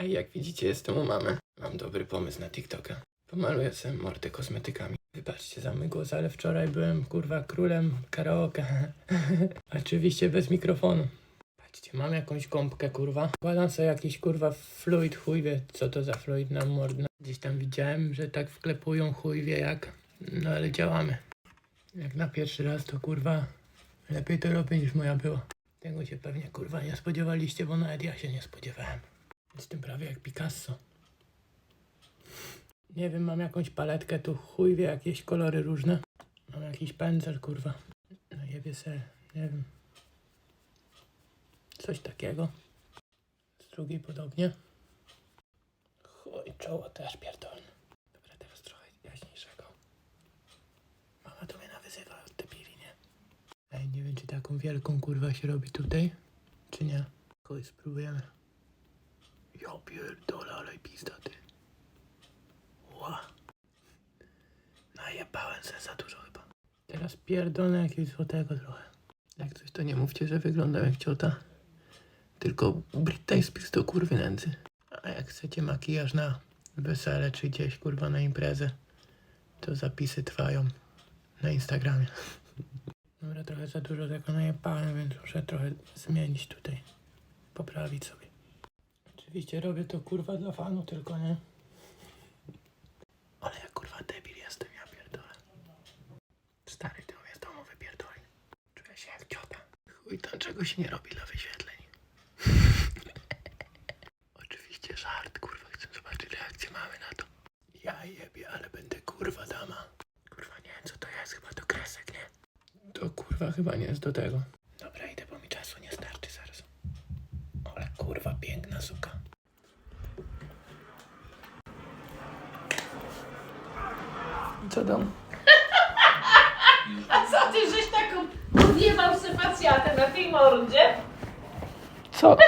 Ej, jak widzicie, jestem u mamy. Mam dobry pomysł na TikToka. Pomaluję sobie mordę kosmetykami. Wybaczcie za mój głos, ale wczoraj byłem, kurwa, królem karaoke. Oczywiście bez mikrofonu. Patrzcie, mam jakąś gąbkę, kurwa. Wkładam sobie jakiś, kurwa, fluid, chuj wie, co to za fluid na mordę. Gdzieś tam widziałem, że tak wklepują, chuj wie jak. No ale działamy. Jak na pierwszy raz, to kurwa, lepiej to robię niż moja była. Tego się pewnie, kurwa, nie spodziewaliście, bo nawet ja się nie spodziewałem. Jestem prawie jak Picasso. Nie wiem, mam jakąś paletkę, tu chuj wie, jakieś kolory różne. Mam jakiś pędzel, kurwa. No jebie se, nie wiem. Coś takiego. Z drugiej podobnie. Chuj, czoło też pierdolne. Dobra, teraz trochę jaśniejszego. Mama to mnie nawyzywa od debili, nie? Ej, nie wiem, czy taką wielką kurwa się robi tutaj, czy nie. Chuj, spróbujemy. Ja pierdolę, ale pizda, ty. Ła. Najebałem se za dużo chyba. Teraz pierdolę jakiegoś złotego trochę. Jak coś to nie mówcie, że wyglądam jak ciota. Tylko Britney Spears to kurwy nędzy. A jak chcecie makijaż na wesele czy gdzieś kurwa na imprezę, to zapisy trwają na Instagramie. Dobra, trochę za dużo tego najebałem, więc muszę trochę zmienić tutaj. Poprawić sobie. Oczywiście robię to kurwa dla fanu tylko, nie? Ale ja kurwa debil jestem, ja pierdolę. Stary, ty mnie z domu wypierdoli. Czuję się jak ciota. Chuj tam czego się nie robi dla wyświetleń. Oczywiście żart, kurwa, chcę zobaczyć reakcję mamy na to. Ja jebie, ale będę kurwa dama. Kurwa, nie wiem co to jest, chyba to kresek, nie? To kurwa chyba nie jest do tego. Dobra, idę, bo mi czasu nie starczy zaraz. Ale kurwa, piękna suka. Co tam? A co ty, żeś taką odjebał sypacjatę na tej mordzie? Co?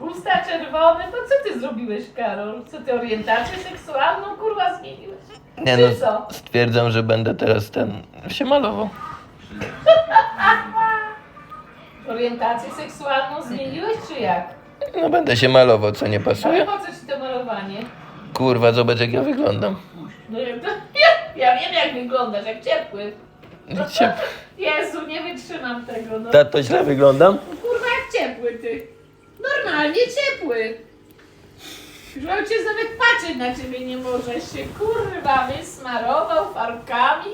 Usta czerwone, to co ty zrobiłeś, Karol? Co ty, orientację seksualną, kurwa, zmieniłeś? Nie Czy co? no, stwierdzam, że będę teraz ten się malował. Orientację seksualną zmieniłeś, czy jak? No będę się malował, co nie Ale pasuje? po co ci to malowanie? Kurwa, zobacz jak ja wyglądam. No ja, to, ja, ja wiem, jak wyglądasz, jak ciepły. No Ciep... Jezu, nie wytrzymam tego, no. Tato, źle wyglądam? Kurwa, jak ciepły ty. Normalnie ciepły. Że ojciec nawet patrzeć na ciebie nie może. Się kurwa wysmarował farbkami.